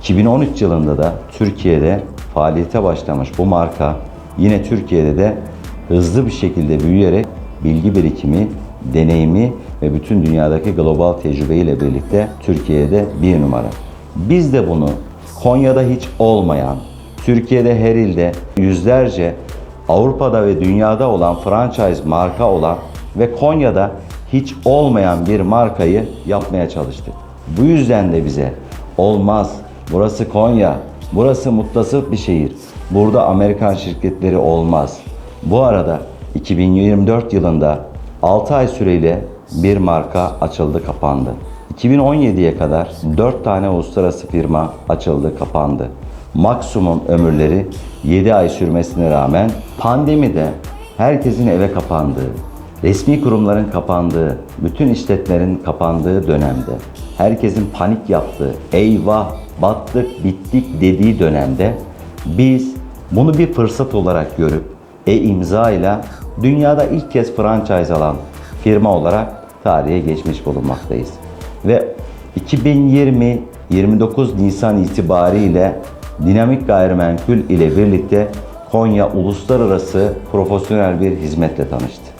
2013 yılında da Türkiye'de faaliyete başlamış bu marka yine Türkiye'de de hızlı bir şekilde büyüyerek bilgi birikimi, deneyimi ve bütün dünyadaki global tecrübeyle birlikte Türkiye'de bir numara. Biz de bunu Konya'da hiç olmayan, Türkiye'de her ilde yüzlerce Avrupa'da ve dünyada olan franchise marka olan ve Konya'da hiç olmayan bir markayı yapmaya çalıştık. Bu yüzden de bize olmaz, burası Konya, burası muttasıf bir şehir, burada Amerikan şirketleri olmaz. Bu arada 2024 yılında 6 ay süreyle bir marka açıldı kapandı. 2017'ye kadar 4 tane uluslararası firma açıldı kapandı. Maksimum ömürleri 7 ay sürmesine rağmen pandemide herkesin eve kapandığı, resmi kurumların kapandığı, bütün işletmelerin kapandığı dönemde, herkesin panik yaptığı, eyvah battık bittik dediği dönemde biz bunu bir fırsat olarak görüp e-imza ile dünyada ilk kez franchise alan firma olarak tarihe geçmiş bulunmaktayız. Ve 2020 29 Nisan itibariyle Dinamik Gayrimenkul ile birlikte Konya uluslararası profesyonel bir hizmetle tanıştı.